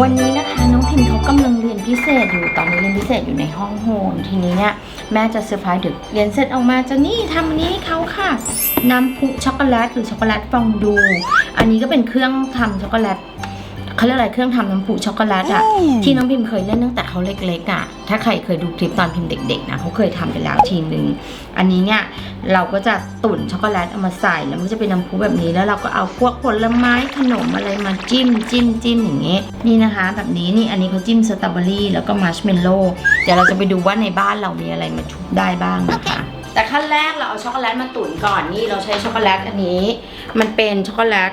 วันนี้นะคะน้องพิมเขากำลังเรียนพิเศษอยู่ตอนนี้เรียนพิเศษอยู่ในห้องโฮมทีนี้เนี่ยแม่จะเซอร์ไพรส์เดึกเรียนเสร็จออกมาจะนี่ทำอันนี้ให้เขาค่ะ น้ำพุช็อกโกแลตหรือช็อกโกแลตฟองดู อันนี้ก็เป็นเครื่องทำช็อกโกแลต เขาเรียกอะไรเครื่องทำน้ำพุช็อกโกแลตอะที่น้องพิมเคยเล่นตั้งแต่เขาเล็กๆอะถ้าใครเคยดูคลิปตอนพิมเด็กๆนะเขาเคยทำไปแล้วทีนึงอันนี้เนี่ยเราก็จะตุ๋นช็อกโกแลตเอามาใส่แล้วมันก็จะเป็นน้ำพุแบบนี้แล้วเราก็เอาพวกผลไม้ขนมอะไรมาจิ้มจิ้มจิ้มอย่างนี้นี่นะคะ แบบนี้นี่อันนี้เขาจิ้มสตรอเบอรี่แล้วก็มาร์ชเมลโล่เดี๋ยวเราจะไปดูว่าในบ้านเรามีอะไรมาชุบได้บ้างนะคะ แต่ขั้นแรกเราเอาช็อกโกแลตมาตุ๋นก่อนนี่เราใช้ช็อกโกแลตอันนี้ มันเป็นช็อกโกแลต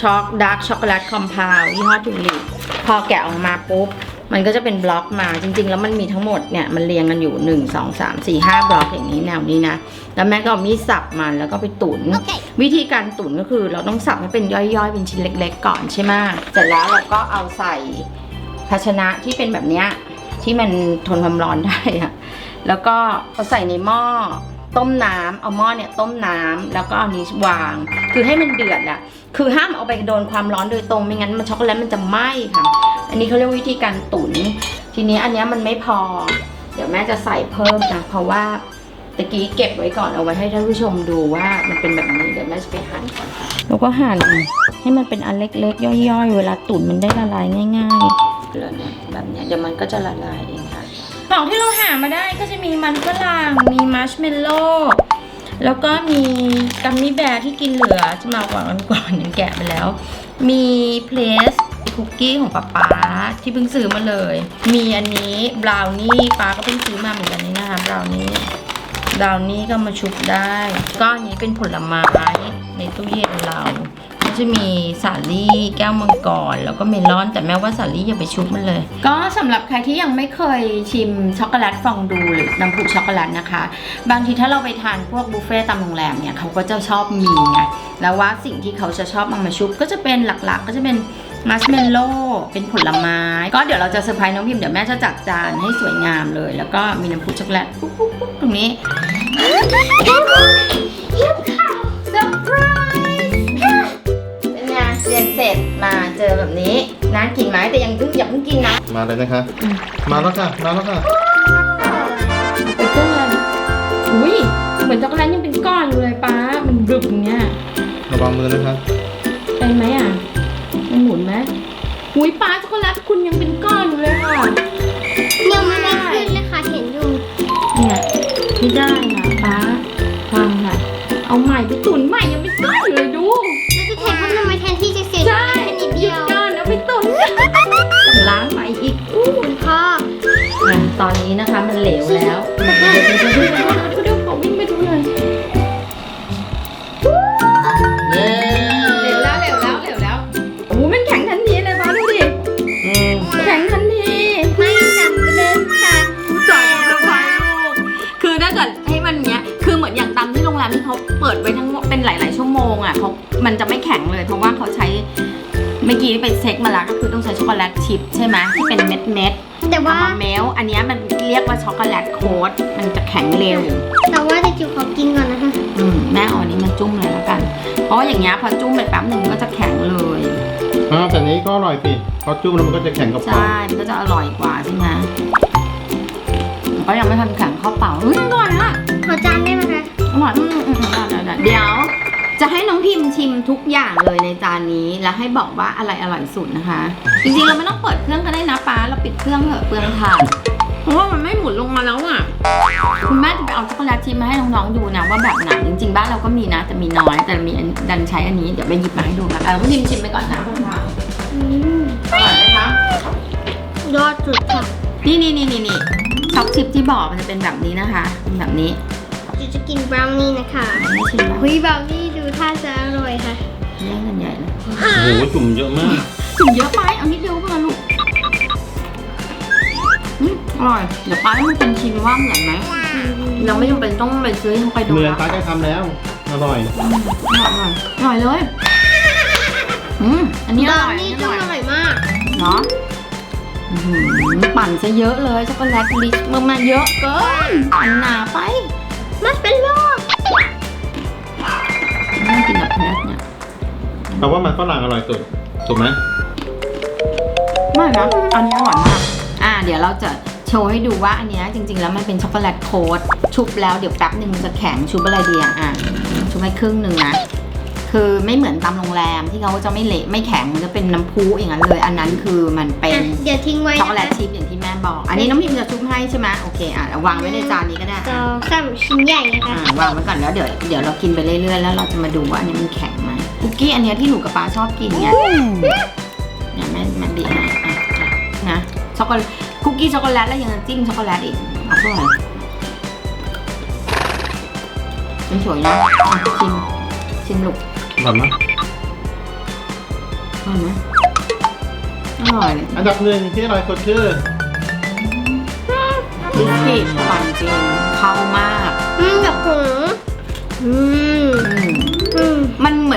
ช็อกดาร์กช็อกโกแลตคอมเพลยี่ห้อทูลิปพอแกะออกมาปุ๊บ มันก็จะเป็นบล็อกมาจริง ๆ แล้วมันมีทั้งหมดเนี่ย มันเรียงกันอยู่ 1 2 3 4 5 บล็อกอย่างนี้แนวนี้นะ แล้วแม่ก็เอามีดสับมันแล้วก็ไปตุ๋นวิธีการตุ๋นก็คือเราต้องสับให้เป็นย่อยๆ เป็นชิ้นเล็ก ๆ ก่อนใช่ไหมเสร็จแล้วเราก็เอาใส่ภาชนะที่เป็นแบบเนี้ยที่มันทนความร้อนได้อะแล้วก็เอาใส่ในหม้อ ต้มน้ำเอาหม้อเนี่ยต้มน้ำแล้วก็เอานี้วาง คือให้มันเดือดอะคือห้ามเอาไปโดนความร้อนโดยตรงไม่งั้นมันช็อกโกแลตมันจะไหม้ค่ะ อันนี้เขาเรียกวิธีการตุ๋นทีนี้อันเนี้ยมันไม่พอ เดี๋ยวแม่จะใส่เพิ่มนะเพราะว่าตะกี้เก็บไว้ก่อนเอาไว้ให้ท่านผู้ชมดูว่ามันเป็นแบบนี้เดี๋ยวแม่จะไปหั่นก่อนค่ะแล้วก็หั่นให้มันเป็นอันเล็กๆ ย่อยๆ เวลาตุ๋นมันได้ละลายง่ายๆแล้วเนี่ยแบบเนี้ยเดี๋ยวมันก็จะละลายเอง ค่ะของที่เราหามาได้ก็จะมีมันฝรั่ง มีมัชเมลโล่แล้วก็มีกัมมี่แบร์ที่กินเหลือจะมาก่อนวันก่อนยังแกะไปแล้ว มีเพลสคุกกี้ของป๊าป๊าที่เพิ่งซื้อมาเลย มีอันนี้บราวนี่ป๊าก็เพิ่งซื้อมาเหมือนกันนี่นะคะบราวนี่บราวนี่ก็มาชุบได้ก็อันนี้เป็นผลไม้ในตู้เย็นเรา ก็จะมีสาลี่แก้วมังกรแล้วก็เมลอน แต่แม้ว่าสาลี่อย่าไปชุบมันเลย ก็สำหรับใครที่ยังไม่เคยชิมช็อกโกแลตฟองดูหรือน้ำผุช็อกโกแลตนะคะ บางทีถ้าเราไปทานพวกบุฟเฟ่ต์ตามโรงแรมเนี่ยเขาก็จะชอบมีไงแล้วว่าสิ่งที่เขาจะชอบเอามาชุบก็จะเป็นหลักๆ ก็จะเป็นมัชเมลโล่เป็นผลไม้ ก็เดี๋ยวเราจะเซอร์ไพรส์น้องพิมเดี๋ยวแม่จะจัดจานให้สวยงามเลย แล้วก็มีน้ำผุช็อกโกแลตปุ๊บปุ๊บปุ๊บตรงนี้ นี้น่ากินไหมแต่ยังเพิ่งอย่าเพิ่งกินนะมาเลยนะคะ มาแล้วค่ะ มาแล้วค่ะไปเครื่องเลยอุ้ยเหมือนช็อกโกแลตยังเป็นก้อนอยู่เลยป้ามันดึบอย่างเงี้ยระวังมือนะคะเป็นไหมอะ มันหมุนไหมอุ้ยป้าช็อกโกแลตคุณยังเป็นก้อนอยู่เลยค่ะยังไม่ได้ขึ้นเลยค่ะเห็นอยู่เนี่ยไม่ได้ค่ะป้าฟังค่ะเอาใหม่ไปตุ๋นใหม่ยังเป็นก้อนอยู่เลยดู ตอนนี้นะคะมันเหลวแล้วเดี๋ยวเดี๋ยวเดี๋ยวเดี๋ยวเดี๋ยวเดี๋ยวขอวิ่งไปดูเลยเย้เหลวแล้วเหลวแล้วเหลวแล้วโอ้โหมันแข็งทันทีเลยป้าดูดิ อืมแข็งทันที ไม่จำเป็นค่ะสองไฟลูกคือถ้าเกิดให้มันเนี้ย คือเหมือนอย่างตามที่โรงแรมที่เขาเปิดไว้ทั้งหมดเป็นหลาย ๆ ชั่วโมงอะเขามันจะไม่แข็งเลยเพราะว่าเขาใช้เมื่อกี้ไปเช็คมาแล้วก็คือต้องใช้ช็อกโกแลตชิพใช่ไหมที่เป็นเม็ดเม็ดๆ แต่เอาว่ามาเมลอันเนี้ยมันเรียกว่าช็อกโกแลตโค้ดมันจะแข็งเร็ว แต่ว่าจะจิ๋วขอกินก่อนนะคะอืมแม่เอาอันนี้มาจุ่มเลยแล้วกัน เพราะว่าอย่างเงี้ยพอจุ่มไปแป๊บหนึ่งก็จะแข็งเลยอ่าแต่นี้ก็อร่อยสิพอจุ่มแล้วมันก็จะแข็งกับปากใช่มันก็จะอร่อยกว่าใช่ไหมก็ยังไม่ทันแข็งเข้าเปล่าอุ้ยอร่อยอะ จะให้น้องพิมชิมทุกอย่างเลยในจานนี้ แล้วให้บอกว่าอะไรอร่อยสุดนะคะ จริงๆเราไม่ต้องเปิดเครื่องก็ได้นะป้า เราปิดเครื่องเถอะเปลืองถ่าน เพราะว่ามันไม่หมุนลงมาแล้วอะ คุณแม่จะไปเอาช็อกโกแลตชิมมาให้น้องๆดูนะว่าแบบไหนจริงๆบ้านเราก็มีนะแต่มีน้อยแต่มีอันดันใช้อันนี้เดี๋ยวไปหยิบมาให้ดูค่ะเออน้องพิมชิมไปก่อนนะค่ะอืมอร่อยไหมคะยอดสุดค่ะนี่นี่นี่นี่นี่ช็อกชิปที่บอกมันจะเป็นแบบนี้นะคะเป็นแบบนี้จิ๋วจะกินบราวนี่นะคะไม่ชิมแล้ว เฮ้ยบราวนี่ดู ท่าจะอร่อยค่ะแย่งกันใหญ่เลยโอ้โหจุ่มเยอะมากจุ่มเยอะไป เอานิดเดียวพอลูกอืมอร่อย เดี๋ยวป้าให้มันเป็นชิมว่าเหมือนไหม เราไม่จำเป็นต้องไปซื้อให้เขาไปดูเหมือนนะตาจะทำแล้ว อร่อย อร่อย อร่อยเลย อืม อันนี้อบราร่วอยนี่อันก็นี้ออร่อยร่อยมาก เนาะอื้อหือปั่นซะเยอะเลยช็อกโกแลตลิชมามาเยอะเกินปั่นหนาไป มันเป็นโลก เนี่ยเพราะว่ามันฝรั่งอร่อยสุดอถูกไหมไม่นะ อันนี้อร่อยมาก อ่า เดี๋ยวเราจะโชว์ให้ดูว่าอันเนี้ยจริง ๆ แล้วมันเป็นช็อกโกแลตโค้ดชุบแล้วเดี๋ยวแป๊บหนึ่งมันจะแข็งชุบอะไรดีอะอะชุบให้ครึ่งหนึ่งนะ คือไม่เหมือนตามโรงแรมที่เขาจะไม่เละไม่แข็งมันจะเป็นน้ำพุอย่างนั้นเลย อันนั้นคือมันเป็น เดี๋ยวทิ้งไว้ช็อกโกแลตนะคะชิพอย่างที่แม่บอก อันนี้น้องพิมจะชุบให้ใช่ไหมโอเคอะเอาวางไว้ในจานนี้ก็ได้สอะองสามชิ้นใหญ่นะคะอ่าวางไว้ก่อนแล้วเดี๋ยวเดี๋ยวเรากินไปเรื่อยๆแล้วเราจะมาดูว่าอันนี้มันแข็งไหม คุกกี้อันเนี้ยที่หนูกับป้าชอบกินเนี่ยเนี่ยแม่แม่บีบให้อะอะนะช็อกโกแลตคุกกี้ช็อกโกแลตแล้วยังจิ้มช็อกโกแลตอีกเอาเพื่ออะไรเป็นสวยนะอะชิมชิมลูกอร่อยไหมอร่อยไหมอร่อยเลยอันดับหนึ่งที่อร่อยสุดคือบิสกิตหวานจริงเข้ามาก อืมแบบหูอืม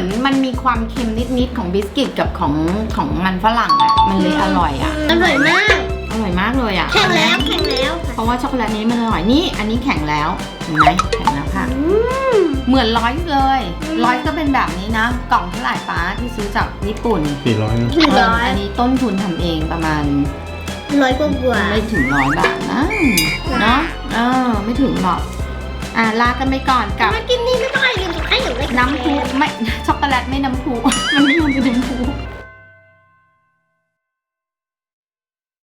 อนมันมีความเค็มนิดๆของบิสกิตกับของของมันฝรั่งอะ มันเลยอร่อยอะ อร่อยมาก อร่อยมากเลยอะ แข็งแล้วแข็งแล้วเพราะว่าช็อกโกแลตนี้มันอร่อยนี่ อันนี้แข็งแล้วเห็นไหมแข็งแล้วค่ะอืมเหมือนร้อยเลยอืมร้อยก็เป็นแบบนี้นะ กล่องเท่าไหร่ป้าที่ซื้อจากญี่ปุ่นสี่ร้อยนะหนึ่งร้อยเอันนี้ต้นทุนทำเองประมาณร้อยกว่าบวกไม่ถึงร้อยบาทนะเนาะเออไม่ถึงหรอก อะลากันไปก่อนกับมากินนี่ไม่ต้องอะไรลืมให้หนูเลยน้ำพุไม่ช็อกโกแลตไม่น้ำพุมันไม่ยอมเป็นน้ำพุ